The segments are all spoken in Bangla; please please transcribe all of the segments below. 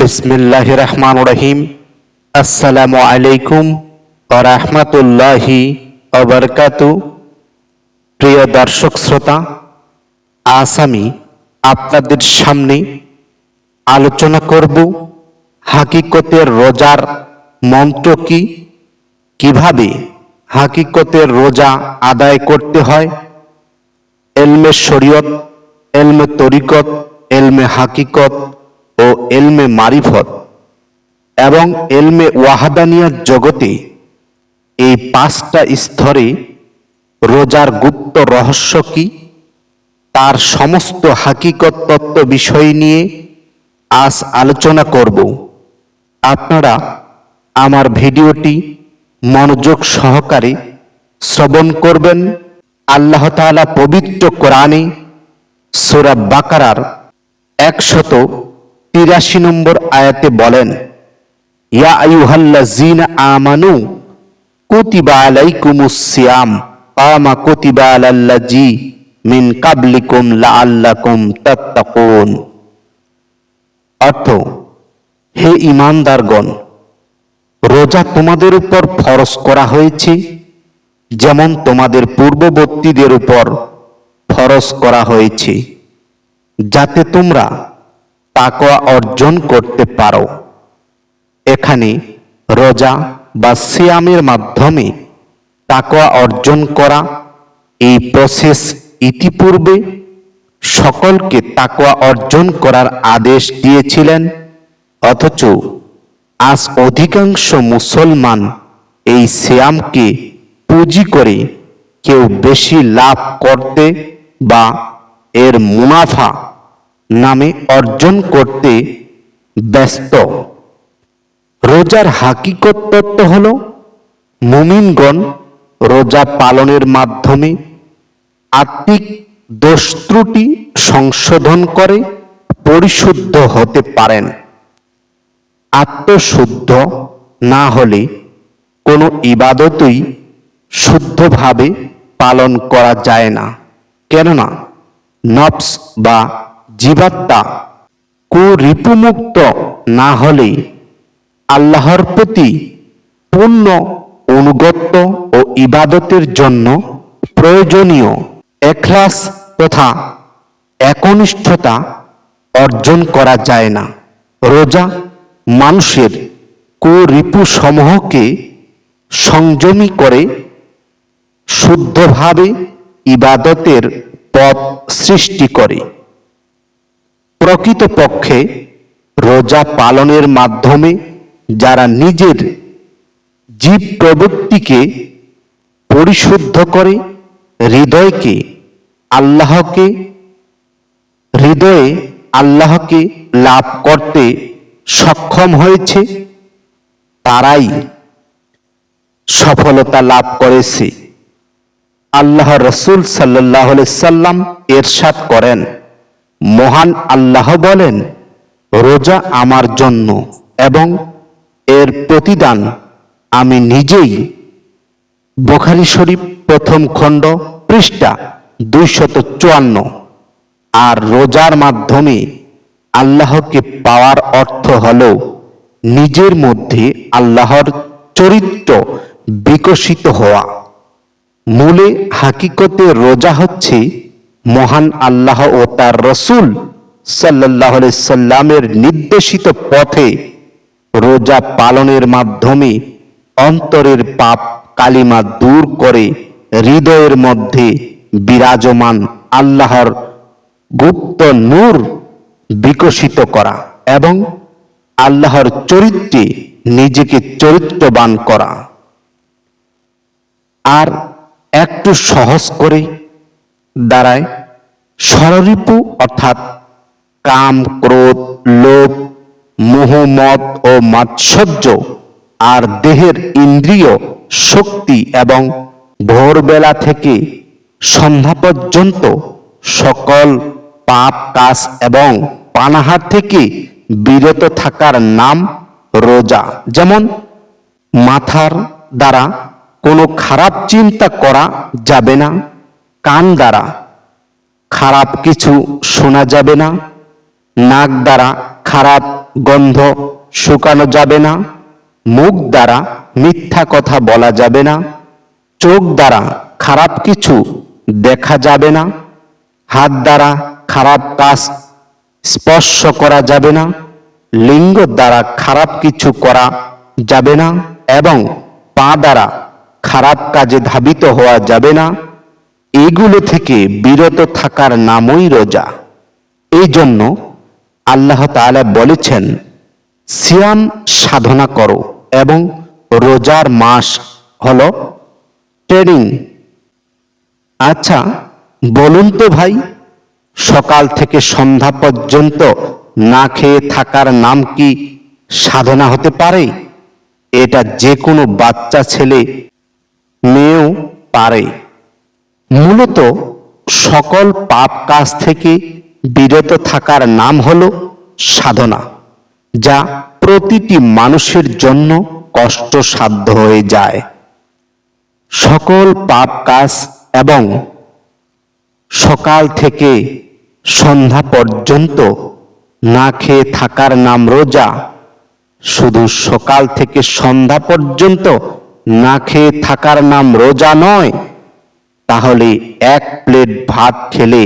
বিসমিল্লাহ রহমান রহিম আসসালামু আলাইকুম রহমতুল্লাহি অবরকাতু প্রিয় দর্শক শ্রোতা, আজ আমি আপনাদের সামনে আলোচনা করব হাকিকতের রোজার মন্ত্র কি? কীভাবে হাকিকতের রোজা আদায় করতে হয়? এলমে শরীয়ত, এলমে তরিকত, এলমে হাকিকত এলমে মারিফত এবং এলমে ওয়াহাদানিয়ার জগতে এই পাঁচটা স্তরে রোজার গুপ্ত রহস্য কি? তার সমস্ত হাকিকত তত্ত্ব বিষয় নিয়ে আজ আলোচনা করব। আপনারা আমার ভিডিওটি মনোযোগ সহকারে শ্রবণ করবেন। আল্লাহ তাআলা পবিত্র কোরআনে সূরা বাকারার একশত তিরাশি নম্বর আয়াতে বলেন, ইয়া আইয়ুহাল্লাযীনা আমানু, কুতিবা আলাইকুমুস সিয়াম, কামা কুতিবা আলাল্লাযী মিন কাবলিকুম লাআল্লাকুম তাত্তাকুন। অর্থ, হে ঈমানদারগণ, রোজা তোমাদের উপর ফরজ করা হয়েছে, যেমন তোমাদের পূর্ববর্তীদের উপর ফরজ করা হয়েছে, যাতে তোমরা তাকওয়া অর্জন করতে পারো। এখানে রোজা বা সিয়ামের মাধ্যমে তাকওয়া অর্জন করা এই প্রসেস ইতিপূর্বে সকলকে তাকওয়া অর্জন করার আদেশ দিয়েছিলেন, অথচ আজ অধিকাংশ মুসলমান এই সিয়ামকে পুঁজি করে কেউ বেশি লাভ করতে বা এর মুনাফা নামে অর্জন করতে ব্যস্ত। রোজার হাকিকত তত্ত্ব হল, মুমিনগণ রোজা পালনের মাধ্যমে আত্মিক দোষ ত্রুটি সংশোধন করে, পরিশুদ্ধ হতে পারেন। আত্মশুদ্ধ না হলে কোনো ইবাদতই শুদ্ধভাবে পালন করা যায় না। কেননা, নফস বা জীবাত্মা কুরিপুমুক্ত না হলে আল্লাহর প্রতি পূর্ণ অনুগত্য ও ইবাদতের জন্য প্রয়োজনীয় এখলাস তথা একনিষ্ঠতা অর্জন করা যায় না। রোজা মানুষের কুরিপু সমূহকে সংযমী করে শুদ্ধভাবে ইবাদতের পথ সৃষ্টি করে। প্রকৃতপক্ষে রোজা পালনের মাধ্যমে যারা নিজের জীব প্রবৃত্তিকে পরিশুদ্ধ করে, হৃদয়কে আল্লাহকে, হৃদয়ে আল্লাহকে লাভ করতে সক্ষম হয়েছে, তারাই সফলতা লাভ করেছে। আল্লাহ রসুল সাল্লাহ সাল্লাম এরশাদ করেন। মহান আল্লাহ বলেন, রোজা আমার জন্য এবং এর প্রতিদান আমি নিজেই। বখারি শরীফ প্রথম খণ্ড পৃষ্ঠা দুইশত চুয়ান্ন। আর রোজার মাধ্যমে আল্লাহকে পাওয়ার অর্থ হল নিজের মধ্যে আল্লাহর চরিত্র বিকশিত হওয়া। মূলে হাকিকতে রোজা হচ্ছে মহান আল্লাহ ও তার রসুল সাল্লাহ সাল্লামের নির্দেশিত পথে রোজা পালনের মাধ্যমে অন্তরের পাপ কালিমা দূর করে হৃদয়ের মধ্যে বিরাজমান আল্লাহর গুপ্ত নূর বিকশিত করা এবং আল্লাহর চরিত্রে নিজেকে চরিত্রবান করা। আর একটু সহজ করে দাঁড়ায় সররিপু অর্থাৎ কাম, ক্রোধ, লোভ মোহমত ও মাৎসর্য আর দেহের ইন্দ্রিয়, শক্তি এবং ভোরবেলা থেকে সন্ধ্যা পর্যন্ত সকল পাপ, কাজ এবং পানাহার থেকে বিরত থাকার নাম রোজা। যেমন মাথার দ্বারা কোনো খারাপ চিন্তা করা যাবে না কান দ্বারা খারাপ কিছু শোনা যাবে না, নাক দ্বারা খারাপ গন্ধ শুকানো যাবে না, মুখ দ্বারা মিথ্যা কথা বলা যাবে না, চোখ দ্বারা খারাপ কিছু দেখা যাবে না, হাত দ্বারা খারাপ কাজ স্পর্শ করা যাবে না, লিঙ্গ দ্বারা খারাপ কিছু করা যাবে না এবং পা দ্বারা খারাপ কাজে ধাবিত হওয়া যাবে না এগুলো থেকে বিরত থাকার নামই রোজা। এই জন্য আল্লাহ তাআলা বলেছেন, সিয়াম সাধনা করো এবং রোজার মাস হল ট্রেনিং। আচ্ছা বলুন তো ভাই, সকাল থেকে সন্ধ্যা পর্যন্ত না খেয়ে থাকার নাম কি সাধনা হতে পারে? এটা যে কোনো বাচ্চা, ছেলে, মেয়েও পারে। মূলত সকল পাপ কাজ থেকে বিরত থাকার নাম হল সাধনা, যা প্রতিটি মানুষের জন্য কষ্টসাধ্য হয়ে যায়। সকল পাপ কাজ এবং সকাল থেকে সন্ধ্যা পর্যন্ত না খেয়ে থাকার নাম রোজা, শুধু সকাল থেকে সন্ধ্যা পর্যন্ত না খেয়ে থাকার নাম রোজা নয় তাহলে এক প্লেট ভাত খেলে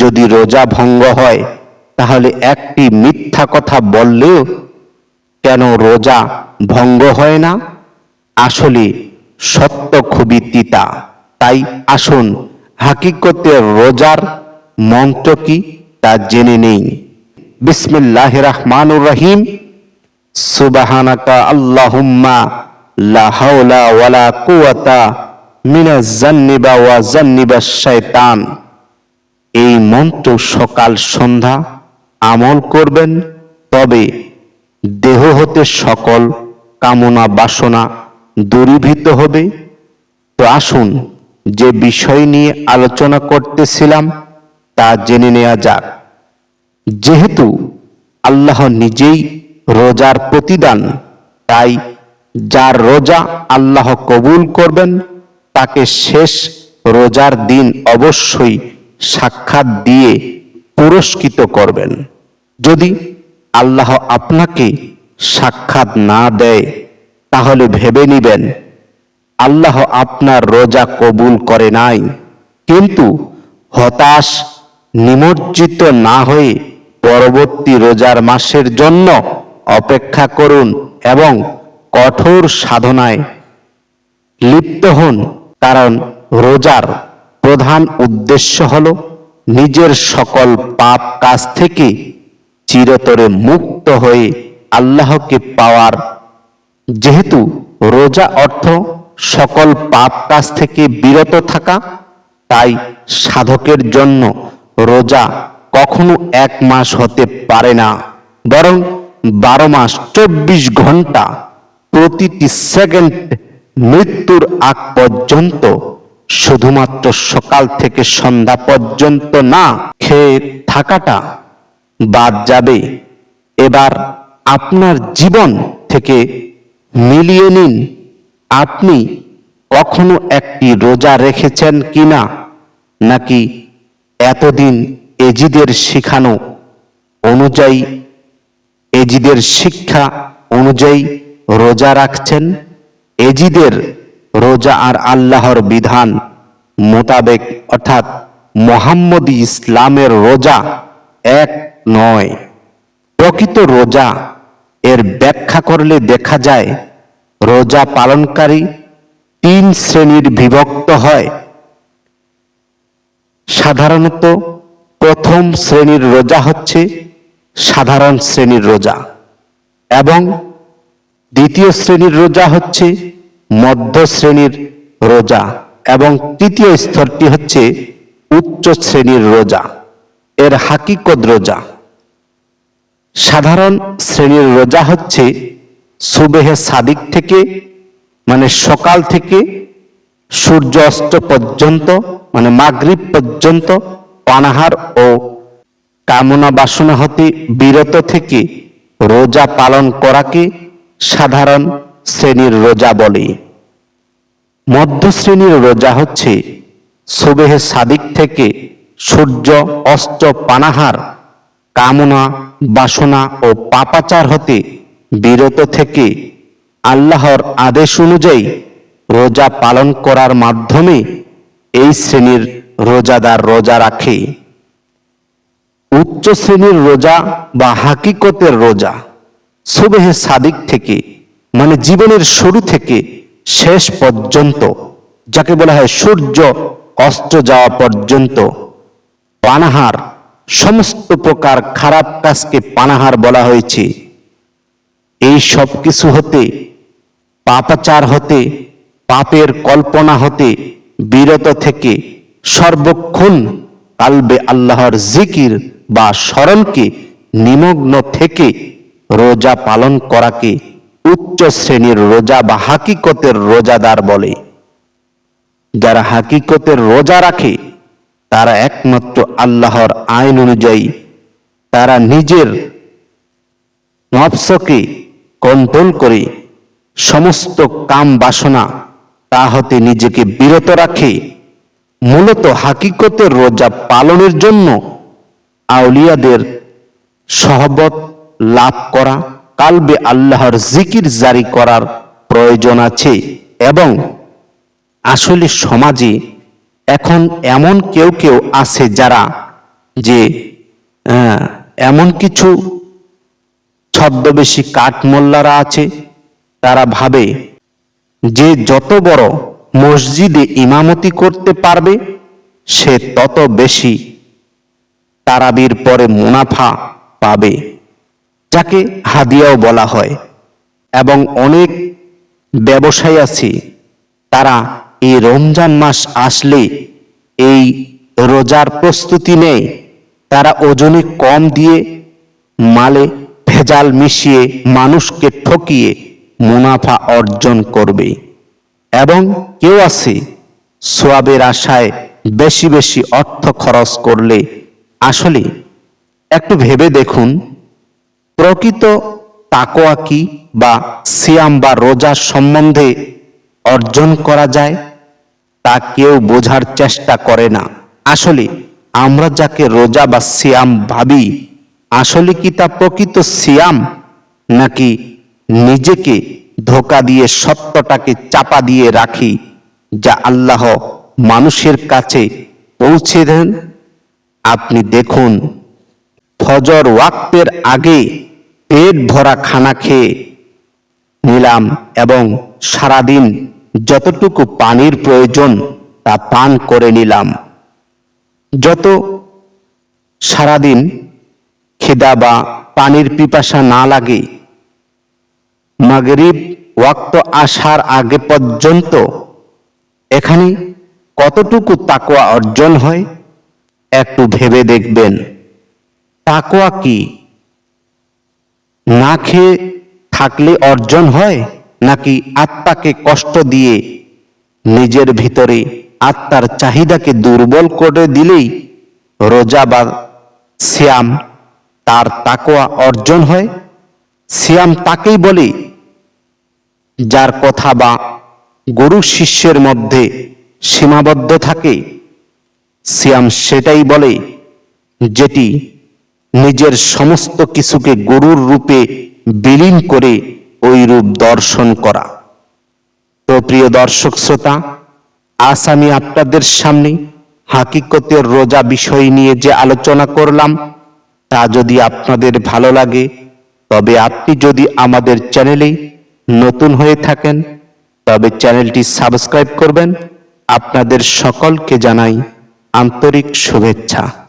যদি রোজা ভঙ্গ হয়, তাহলে একটি মিথ্যা কথা বললেও কেন রোজা ভঙ্গ হয় না? আসলে সত্য খুবই তিতা। তাই আসুন হাকিকতে রোজার মন্ত্র কি তা জেনে নেই। বিসমিল্লাহ রহমানুর রহিম। সুবাহানাকা আল্লাহুম্মা লা হাওলা ওয়ালা কুওয়াতা মিনাজ জান্নিবা ওয়া জান্নিবা শায়তান এই মন্ত্র সকাল সন্ধ্যা আমল করবেন, তবে দেহ হতে সকল কামনা বাসনা দূরীভূত হবে। তো আসুন, যে বিষয় নিয়ে আলোচনা করতেছিলাম, তা জেনে নেওয়া যাক। যেহেতু আল্লাহ নিজেই রোজার প্রতিদান, তাই যার রোজা আল্লাহ কবুল করবেন তাকে শেষ রোজার দিন অবশ্যই সাক্ষাৎ দিয়ে পুরস্কৃত করবেন। যদি আল্লাহ আপনাকে সাক্ষাৎ না দেয়, তাহলে ভেবে নিবেন, আল্লাহ আপনার রোজা কবুল করে নাই। কিন্তু হতাশ, নিমজ্জিত না হয়ে পরবর্তী রোজার মাসের জন্য অপেক্ষা করুন এবং কঠোর সাধনায় লিপ্ত হন। কারণ রোজার প্রধান উদ্দেশ্য হল নিজের সকল পাপ কাজ থেকে চিরতরে মুক্ত হয়ে আল্লাহকে পাওয়ার। যেহেতু রোজা অর্থ সকল পাপ কাজ থেকে বিরত থাকা, তাই সাধকের জন্য রোজা কখনো এক মাস হতে পারে না, বরং বারো মাস চব্বিশ ঘণ্টা প্রতিটি সেকেন্ড মৃত্যুর আগ পর্যন্ত, শুধুমাত্র সকাল থেকে সন্ধ্যা পর্যন্ত না খেয়ে থাকাটা বাদ যাবে। এবার আপনার জীবন থেকে মিলিয়ে নিন, আপনি কখনো একটি রোজা রেখেছেন কিনা, নাকি এতদিন এজিদের শিখানো অনুযায়ী, এজিদের শিক্ষা অনুযায়ী রোজা রাখছেন? এজিদের রোজা আর আল্লাহর বিধান মোতাবেক, অর্থাৎ মোহাম্মদী ইসলামের রোজা এক নয়। প্রকৃত রোজা এর ব্যাখ্যা করলে দেখা যায়, রোজা পালনকারী তিন শ্রেণির বিভক্ত হয়। সাধারণত প্রথম শ্রেণির রোজা হচ্ছে সাধারণ শ্রেণির রোজা এবং দ্বিতীয় শ্রেণির রোজা হচ্ছে মধ্য শ্রেণির রোজা এবং তৃতীয় স্তরটি হচ্ছে উচ্চ শ্রেণির রোজা। এর হাকিকত রোজা। সাধারণ শ্রেণির রোজা হচ্ছে সুবেহে সাদিক থেকে মানে সকাল থেকে সূর্য অস্ত পর্যন্ত মানে মাগরিব পর্যন্ত পানাহার ও কামনা বাসনা হতে বিরত থেকে রোজা পালন করাকে সাধারণ শ্রেণির রোজা বলে। মধ্য শ্রেণির রোজা হচ্ছে সুবেহে সাদিক থেকে সূর্য অস্ত পানাহার, কামনা, বাসনা ও পাপাচার হতে বিরত থেকে আল্লাহর আদেশ অনুযায়ী রোজা পালন করার মাধ্যমে এই শ্রেণির রোজাদার রোজা রাখে। উচ্চ শ্রেণির রোজা বা হাকিকতের রোজা সুবেহে সাদিক থেকে মানে জীবনের শুরু থেকে শেষ পর্যন্ত, যাকে বলা হয় সূর্য অস্ত যাওয়া পর্যন্ত, পানাহার, সমস্ত প্রকার খারাপ কাজকে পানাহার বলা হয়েছে। এই সব কিছু হতে, পাপাচার হতে, পাপের কল্পনা হতে, বিরত থেকে সর্বক্ষণ কালবে আল্লাহর জিকির বা স্মরণকে নিমগ্ন থেকে রোজা পালন করাকে উচ্চ শ্রেণির রোজা বা হাকিকতের রোজাদার বলে? যারা হাকিকতের রোজা রাখে, তারা একমাত্র আল্লাহর আইন অনুযায়ী তারা নিজের নফসকে কন্ট্রোল করে সমস্ত কাম বাসনা তা হতে নিজেকে বিরত রাখে। মূলত হাকিকতের রোজা পালনের জন্য আউলিয়াদের সহবত লাভ করা, কালবে আল্লাহর জিকির জারি করার প্রয়োজন আছে এবং আসলে সমাজে এখন এমন কেউ কেউ আছে যারা যে এমন কিছু ছদ্মবেশী কাঠমোল্লারা আছে, তারা ভাবে যে যত বড় মসজিদে ইমামতি করতে পারবে, সে তত বেশি তারাবির পরে মুনাফা পাবে। যাকে হাদিয়াও বলা হয়। এবং অনেক ব্যবসায়ী আছে, তারা এই রমজান মাস আসলে এই রোজার প্রস্তুতি নেয়। তারা ওজনে কম দিয়ে মালে ভেজাল মিশিয়ে মানুষকে ঠকিয়ে মুনাফা অর্জন করবে। এবং কেউ আছে, সোয়াবের আশায় বেশি বেশি অর্থ খরচ করলে আসলে একটু ভেবে দেখুন। প্রকৃত তাকোয়া কি বা সিয়াম বা রোজার সম্বন্ধে অর্জন করা যায়, তা কেউ বোঝার চেষ্টা করে না। আসলে আমরা যাকে রোজা বা সিয়াম ভাবি, আসলে কি তা প্রকৃত সিয়াম, নাকি নিজেকে ধোকা দিয়ে সত্যটাকে চাপা দিয়ে রাখি, যা আল্লাহ মানুষের কাছে পৌঁছে দেন? আপনি দেখুন, ফজর ওয়াক্তের আগে পেট ভরা খানা খেয়ে নিলাম এবং সারাদিন যতটুকু পানির প্রয়োজন তা পান করে নিলাম। যত সারাদিন খিদা বা পানির পিপাসা না লাগে, মাগরিব ওয়াক্ত আসার আগে পর্যন্ত এখানে কতটুকু তাকোয়া অর্জন হয় একটু ভেবে দেখবেন। তাকোয়া কি? না খেয়ে থাকলে অর্জন হয়, নাকি আত্মাকে কষ্ট দিয়ে নিজের ভিতরে আত্মার চাহিদাকে দুর্বল করে দিলেই রোজা বা শ্যাম তার তাকোয়া অর্জন হয়? শ্যাম তাকেই বলে যার কথা বা গরু শিষ্যের মধ্যে সীমাবদ্ধ থাকে। শ্যাম সেটাই বলে যেটি নিজের সমস্ত কিছুকে গরুর রূপে বিলীন করে ওই রূপ দর্শন করা। তো প্রিয় দর্শক শ্রোতা, আজ আমি আপনাদের সামনে হাকিকতের রোজা বিষয় নিয়ে যে আলোচনা করলাম, তা যদি আপনাদের ভালো লাগে, তবে আপনি যদি আমাদের চ্যানেলে নতুন হয়ে থাকেন, তবে চ্যানেলটি সাবস্ক্রাইব করবেন। আপনাদের সকলকে জানাই আন্তরিক শুভেচ্ছা।